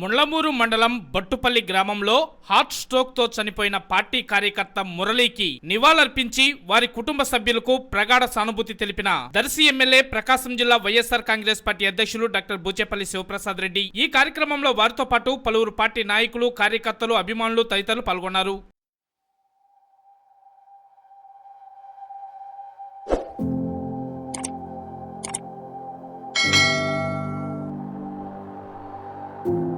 ముళ్ళమూరు మండలం బట్టుపల్లి గ్రామంలో హార్ట్ స్ట్రోక్తో చనిపోయిన పార్టీ కార్యకర్త మురళీకి నివాళులర్పించి వారి కుటుంబ సభ్యులకు ప్రగాఢ సానుభూతి తెలిపిన దర్శి ఎమ్మెల్యే ప్రకాశం జిల్లా వైఎస్ఆర్ కాంగ్రెస్ పార్టీ అధ్యక్షులు డాక్టర్ బూచేపల్లి శివప్రసాద్ రెడ్డి. ఈ కార్యక్రమంలో వారితో పాటు పలువురు పార్టీ నాయకులు కార్యకర్తలు అభిమానులు తదితరులు పాల్గొన్నారు.